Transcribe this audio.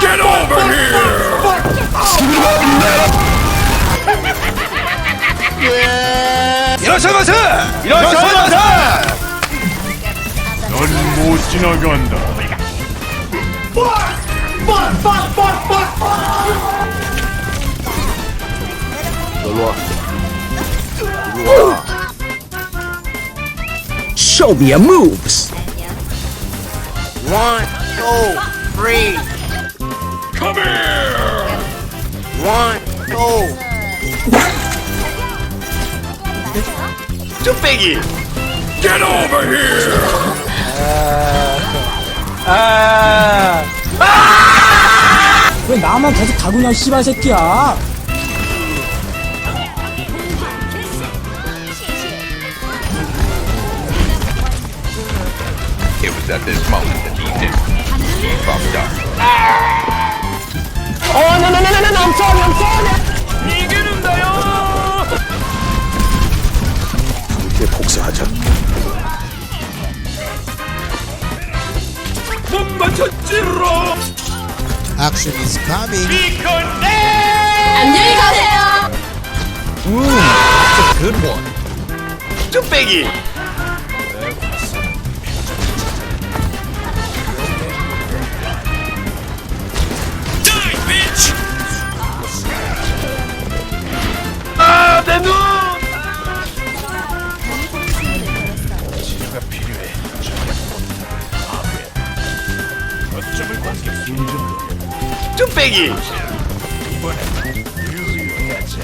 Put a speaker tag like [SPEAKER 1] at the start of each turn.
[SPEAKER 1] Get over here!
[SPEAKER 2] 이러셔가세! 이러셔가세!
[SPEAKER 1] 넌못 지나간다.
[SPEAKER 3] Show me your moves.
[SPEAKER 4] One, two, three.
[SPEAKER 1] Come here!
[SPEAKER 4] One, two.
[SPEAKER 2] 쭈빼기!
[SPEAKER 1] Get over here!
[SPEAKER 3] 왜 나만 계속 가구냐 씨발 새끼야.
[SPEAKER 5] It was at this moment that he knew he fucked up.
[SPEAKER 2] 이제 복수하자.
[SPEAKER 1] 못 맞췄지롱!
[SPEAKER 6] Action is coming.
[SPEAKER 7] 안녕히 가세요.
[SPEAKER 6] Good one.
[SPEAKER 2] 쭈빼기!
[SPEAKER 1] 좀 빼기. 이번엔
[SPEAKER 2] 유유 대체